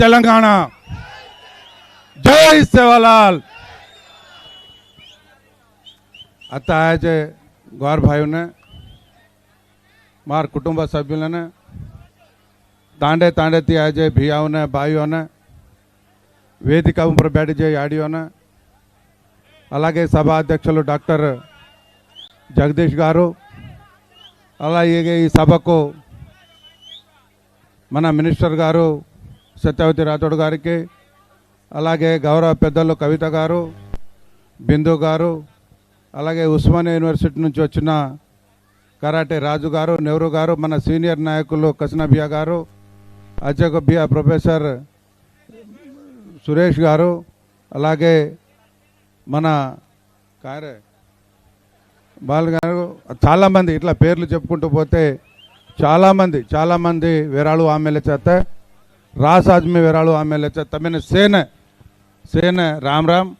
తెలంగాణ. జై సేవాలాల్. అత్తాయజే గోర్భాయునే మా కుటుంబ సభ్యులనే తాండే తాండేతి అజే భియావునే బాయునే వేదిక బ్యాడిజే యాడియోనే అలాగే సభాధ్యక్షులు డాక్టర్ జగదీష్ గారు అలాగే ఈ సభకు మన మినిస్టర్ గారు సత్యవతి రాథోడ్ గారికి అలాగే గౌరవ పెద్దలు కవిత గారు బిందు గారు అలాగే ఉస్మానియా యూనివర్సిటీ నుంచి వచ్చిన కరాటే రాజు గారు నెహ్రూ గారు మన సీనియర్ నాయకులు కసినబియా గారు అజగబియా ప్రొఫెసర్ సురేష్ గారు అలాగే మన కారే బాల్ గారు చాలామంది ఇట్లా పేర్లు చెప్పుకుంటూ పోతే చాలామంది చాలామంది విరాళు ఆమెల చేత రాస్ ఆద్మీ విరాళు ఆమెల చేత తమిన సేన సేన రామ్ రామ్.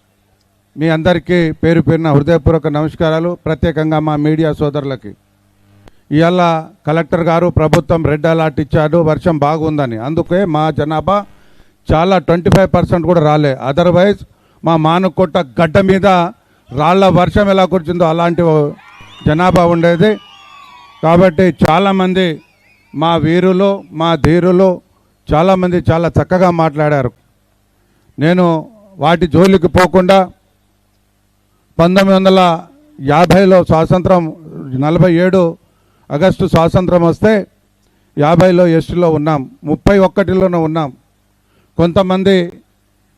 మీ అందరికీ పేరు పేరున హృదయపూర్వక నమస్కారాలు ప్రత్యేకంగా మా మీడియా సోదరులకి. ఇవాళ కలెక్టర్ గారు ప్రభుత్వం రెడ్ అలర్ట్ ఇచ్చాడు వర్షం బాగుందని. అందుకే మా జనాభా చాలా ట్వంటీ ఫైవ్ పర్సెంట్ కూడా రాలే. అదర్వైజ్ మా మానుకొట్ట గడ్డ మీద రాళ్ళ వర్షం ఎలా కురిచిందో అలాంటి జనాభా ఉండేది. కాబట్టి చాలామంది మా వీరులు మా ధీరులు చాలామంది చాలా చక్కగా మాట్లాడారు. నేను వాటి జోలికి పోకుండా పంతొమ్మిది వందల యాభైలో స్వాతంత్రం నలభై ఏడు ఆగస్టు స్వాతంత్రం వస్తే యాభైలో ఎస్టీలో ఉన్నాం ముప్పై ఒక్కటిలోనూ ఉన్నాం. కొంతమంది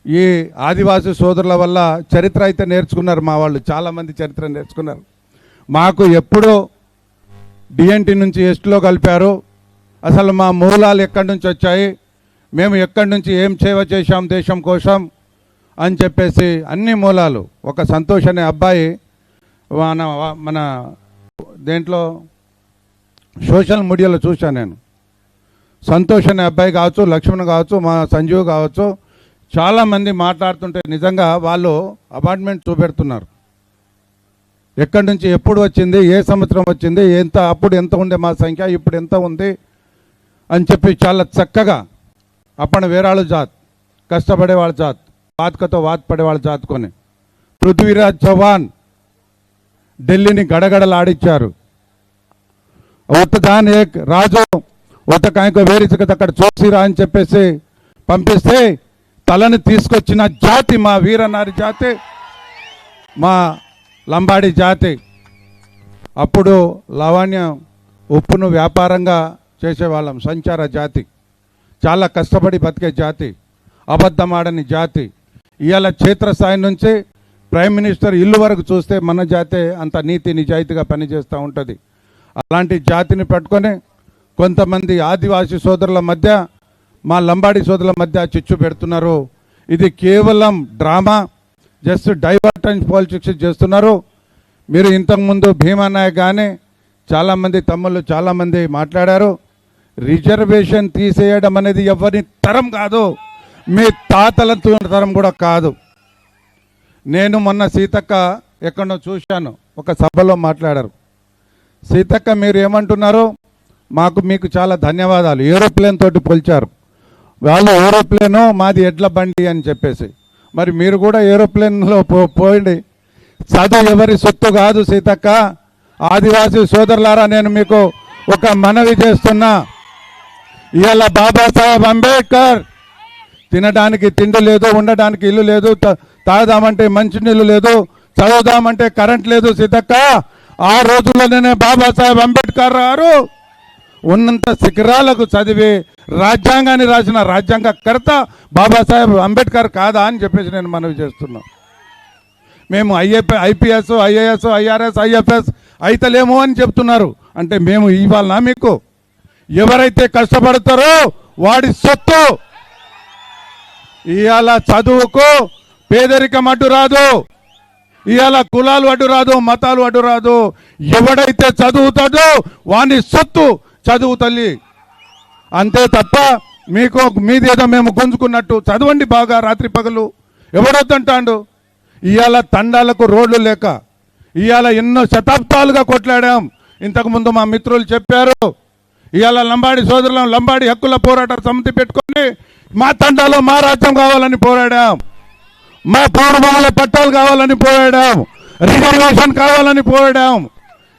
ఈ ఆదివాసీ సోదరుల వల్ల చరిత్ర అయితే నేర్చుకున్నారు మా వాళ్ళు చాలామంది చరిత్ర నేర్చుకున్నారు. మాకు ఎప్పుడూ డిఎన్టీ నుంచి ఎస్టీలో కలిపారు. అసలు మా మూలాలు ఎక్కడి నుంచి వచ్చాయి? మేము ఎక్కడి నుంచి ఏం సేవ చేశాం దేశం కోసం అని చెప్పేసి అన్ని మూలాలు. ఒక సంతోష్ అనే అబ్బాయి మన మన దేంట్లో సోషల్ మీడియాలో చూశాను నేను. సంతోష్ అనే అబ్బాయి కావచ్చు లక్ష్మణ్ కావచ్చు మా సంజీవ్ కావచ్చు చాలామంది మాట్లాడుతుంటే నిజంగా వాళ్ళు అపార్ట్మెంట్ చూపెడుతున్నారు. ఎక్కడి నుంచి ఎప్పుడు వచ్చింది ఏ సంవత్సరం వచ్చింది ఎంత అప్పుడు ఎంత ఉండే మా సంఖ్య ఇప్పుడు ఎంత ఉంది అని చెప్పి చాలా చక్కగా అప్పటి వేరాళ్ళు జాత్ కష్టపడే వాళ్ళ జాత్ వాత్కతో వాత్ పడే వాళ్ళ జాత్ కొని. పృథ్వీరాజ్ చౌహాన్ ఢిల్లీని గడగడలాడిచ్చారు ఉత్తదాన్ దాని రాజు ఉత్త కాయకు వేరేసి అక్కడ చూసిరా అని చెప్పేసి పంపిస్తే తలని తీసుకొచ్చిన జాతి మా వీరనారి జాతి మా లంబాడి జాతి. అప్పుడు లావణ్యం ఉప్పును వ్యాపారంగా చేసేవాళ్ళం సంచార జాతి. చాలా కష్టపడి బతికే జాతి అబద్ధమాడని జాతి. ఇవాళ క్షేత్రస్థాయి నుంచి ప్రైమ్ మినిస్టర్ ఇల్లు వరకు చూస్తే మన జాతే అంత నీతి నిజాయితీగా పనిచేస్తూ ఉంటుంది. అలాంటి జాతిని పట్టుకొని కొంతమంది ఆదివాసీ సోదరుల మధ్య మా లంబాడి సోదరుల మధ్య చిచ్చు పెడుతున్నారు. ఇది కేవలం డ్రామా జస్ట్ డైవర్టెన్స్ పాలిటిక్స్ చేస్తున్నారు. మీరు ఇంతకుముందు భీమా నాయక్ కానీ చాలామంది తమ్ముళ్ళు చాలామంది మాట్లాడారు. రిజర్వేషన్ తీసేయడం అనేది ఎవరి తరం కాదు. మీ తాతల తరం కూడా కాదు. నేను మొన్న సీతక్క ఎక్కడో చూశాను. ఒక సభలో మాట్లాడారు. సీతక్క మీరు ఏమంటున్నారు మాకు మీకు చాలా ధన్యవాదాలు. ఏరోప్లేన్ తోటి పోల్చారు. వాళ్ళు ఏరోప్లేను మాది ఎడ్ల బండి అని చెప్పేసి. మరి మీరు కూడా ఏరోప్లేన్లో పో పోయండి. చదువు ఎవరి సొత్తు కాదు సీతక్క. ఆదివాసీ సోదరులారా నేను మీకు ఒక మనవి చేస్తున్నా. ఇవాళ బాబాసాహెబ్ అంబేద్కర్ తినడానికి తిండి లేదు ఉండడానికి ఇల్లు లేదు తాగుదామంటే మంచినీళ్ళు లేదు చదువుదామంటే కరెంట్ లేదు సీతక్క ఆ రోజుల్లోనే బాబాసాహెబ్ అంబేద్కర్ గారు ఉన్నంత శిఖరాలకు చదివి రాజ్యాంగాన్ని రాసిన రాజ్యాంగకర్త బాబాసాహెబ్ అంబేద్కర్ కాదా అని చెప్పేసి నేను మనవి చేస్తున్నా. మేము IAP IPS IAS IRS IFS అయితలేము అని చెప్తున్నారు. అంటే మేము ఇవ్వాలనా మీకు? ఎవరైతే కష్టపడతారో వాడి సొత్తు. ఇవాళ చదువుకు పేదరికం అడ్డు రాదు. ఇవాళ కులాలు అడ్డు రాదు మతాలు అడ్డు రాదు. ఎవడైతే చదువుతాడో వాని సొత్తు చదువు తల్లి. అంతే తప్ప మీకు మీదేదో మేము గుంజుకున్నట్టు చదవండి బాగా రాత్రి పగలు. ఎవడొద్దంటాడు? ఇవాళ తండాలకు రోడ్లు లేక. ఇవాళ ఎన్నో శతాబ్దాలుగా కొట్లాడాం. ఇంతకుముందు మా మిత్రులు చెప్పారు ఇవాళ లంబాడి సోదరులను లంబాడి హక్కుల పోరాట సమితి పెట్టుకొని మా తండాలో మా రాజ్యం కావాలని పోరాడాం. మా పూర్వముల పట్టాలు కావాలని పోరాడాం. రిజర్వేషన్ కావాలని పోరాడాం.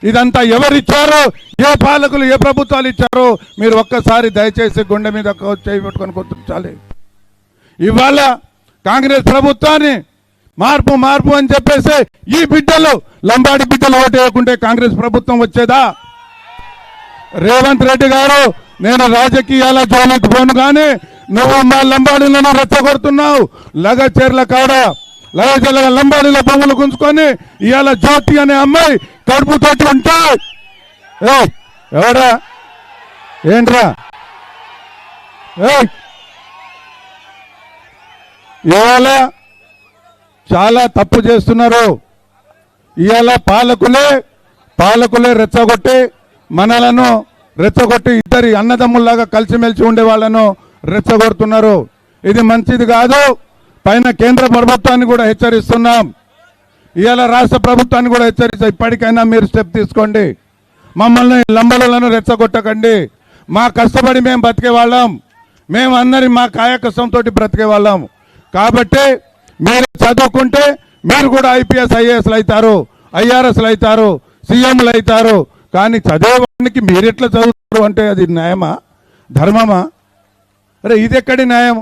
ఇదంతా ఎవరిచ్చారో ఏ పాలకులు ఏ ప్రభుత్వాలు ఇచ్చారో మీరు ఒక్కసారి దయచేసి గుండె మీద ఒక చేయి పెట్టుకొని గుర్తించాలి ఇవాళ కాంగ్రెస్ ప్రభుత్వాన్ని మార్పు మార్పు అని చెప్పేసి ఈ బిడ్డలు లంబాడి బిడ్డలు ఓటు వేయకుంటే కాంగ్రెస్ ప్రభుత్వం వచ్చేదా? రేవంత్ రెడ్డి గారు నేను రాజకీయాల జోలికి పోను కానీ నువ్వు మా లంబాడీలను రెచ్చగొడుతున్నావు. లగచేర్ల కాడ లగచెర్ల లంబాడీల బొమ్మలు గుంజుకొని ఇవాళ జ్యోతి అనే అమ్మాయి కడుపుతోటి ఉంటా. ఉంటే ఎవరా ఏంట్రా? ఏయ్, ఇవాళ చాలా తప్పు చేస్తున్నారు. ఇవాళ పాలకులే పాలకులే రెచ్చగొట్టి మనలను రెచ్చగొట్టి ఇద్దరి అన్నదమ్ముల్లాగా కలిసిమెలిసి ఉండే వాళ్ళను రెచ్చగొడుతున్నారు. ఇది మంచిది కాదు. పైన కేంద్ర ప్రభుత్వాన్ని కూడా హెచ్చరిస్తున్నాం. ఇవాళ రాష్ట్ర ప్రభుత్వాన్ని కూడా హెచ్చరిస్తా ఇప్పటికైనా మీరు స్టెప్ తీసుకోండి. మమ్మల్ని లంబడులను రెచ్చగొట్టకండి. మా కష్టపడి మేము బ్రతికే వాళ్ళం. మేము అందరి మా కాయకష్టంతో బ్రతికే వాళ్ళం. కాబట్టి మీరు చదువుకుంటే మీరు కూడా ఐపీఎస్ ఐఏఎస్లు అవుతారు ఐఆర్ఎస్లు అవుతారు సీఎంలు అవుతారు. కానీ చదివేవాడికి మీరు ఎట్లా చదువుతారు అంటే అది న్యాయమా? ధర్మమా? అరే ఇది ఎక్కడి న్యాయం?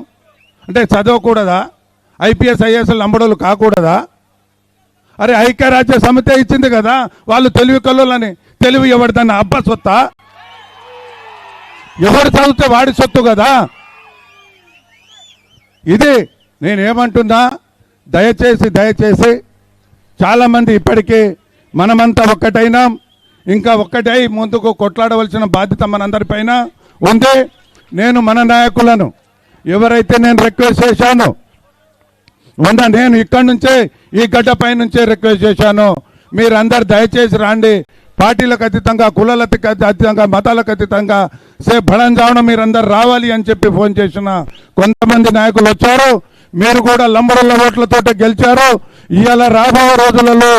అంటే చదవకూడదా? IPS is లంబడోళ్ళు కాకూడదా? అరే ఐక్యరాజ్య సమితి ఇచ్చింది కదా వాళ్ళు తెలివి కల్లోలని తెలివి ఎవరు దాన్ని అబ్బా సొత్తా? ఎవరు చదివితే వాడి సొత్తు కదా? ఇది నేనేమంటున్నా దయచేసి దయచేసి చాలామంది ఇప్పటికీ మనమంతా ఒక్కటైనాం. ఇంకా ఒక్కటై ముందుకు కొట్లాడవలసిన బాధ్యత మనందరిపైన ఉంది. నేను మన నాయకులను ఎవరైతే నేను రిక్వెస్ట్ చేశానో ఉందా నేను ఇక్కడి నుంచే ఈ గడ్డపై నుంచే రిక్వెస్ట్ చేశాను మీరందరు దయచేసి రాండి. పార్టీలకు అతీతంగా కులాలకు అతీతంగా మతాలకు అతీతంగా సే చావడం మీరందరు రావాలి అని చెప్పి ఫోన్ చేసిన కొంతమంది నాయకులు వచ్చారు. మీరు కూడా లంబరుల ఓట్లతో గెలిచారు. ఇవాళ రాబో రోజులలో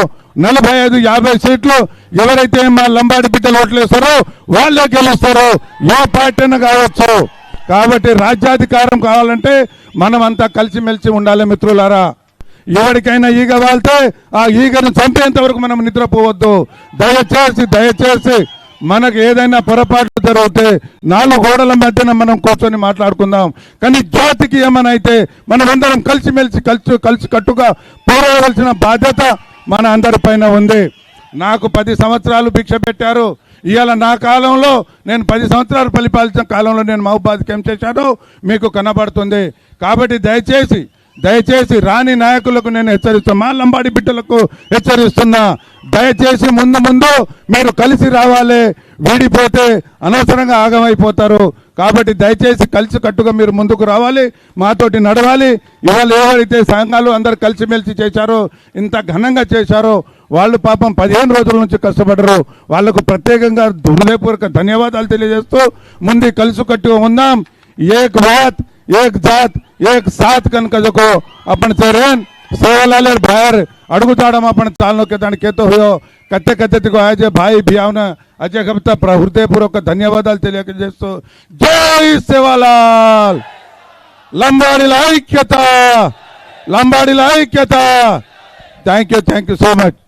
నలభై ఐదు యాభై సీట్లు ఎవరైతే మా లంబాడి బిడ్డలు ఓట్లేస్తారో వాళ్ళే గెలుస్తారు. ఏ పార్టీ అయినా కావచ్చు. కాబట్టి రాజ్యాధికారం కావాలంటే మనం అంతా కలిసిమెలిసి ఉండాలి మిత్రులారా. ఎవరికైనా ఈగ వాళ్తే ఆ ఈగను చంపేంత వరకు మనం నిద్రపోవద్దు. దయచేసి దయచేసి మనకు ఏదైనా పొరపాట్లు జరిగితే నాలుగు గోడల మధ్యన మనం కూర్చొని మాట్లాడుకుందాం. కానీ జాతికి ఏమైనా అయితే మనమందరం కలిసిమెలిసి కలిసి కలిసి కట్టుగా పోరాడవలసిన బాధ్యత మన అందరిపైన ఉంది. నాకు పది సంవత్సరాలు భిక్ష పెట్టారు. ఇవాళ నా కాలంలో నేను పది సంవత్సరాలు పరిపాలించిన కాలంలో నేను మహబాద్కి ఏం చేశాను మీకు కనబడుతుంది. కాబట్టి దయచేసి దయచేసి రాని నాయకులకు నేను హెచ్చరిస్తున్నా మా లంబాడి బిడ్డలకు హెచ్చరిస్తున్నా. దయచేసి ముందు ముందు మీరు కలిసి రావాలి. వీడిపోతే అనవసరంగా ఆగమైపోతారు. కాబట్టి దయచేసి కలిసి కట్టుగా మీరు ముందుకు రావాలి మాతోటి నడవాలి. ఇవాళ ఎవరైతే సంఘాలు అందరు కలిసిమెలిసి చేశారో ఇంత ఘనంగా చేశారో వాళ్ళు పాపం పదిహేను రోజుల నుంచి కష్టపడరు. వాళ్ళకు ప్రత్యేకంగా హృదయపూర్వక ధన్యవాదాలు తెలియజేస్తూ ముందు కలిసి కట్టుగా ఉందాం. ఏక్ వాత్ ఏక్ జాత్ ఏక్ సాత్ కనుక జకో అప్పటి సరేన్ సేవలాలే బాయర్ అడుగుతాడం అప్పటి తాళ్ళలోకి దానికి ఏతో హోయో. కత్తె కత్తెకు ఆయజే భాయి భియావున. అజయ్ గప్తా హృదయపూర్వక ధన్యవాదాలు తెలియజేస్తూ జై సేవాలాల్ లంబాడిల ఐక్యత లంబాడిల ఐక్యత. Thank you thank you so much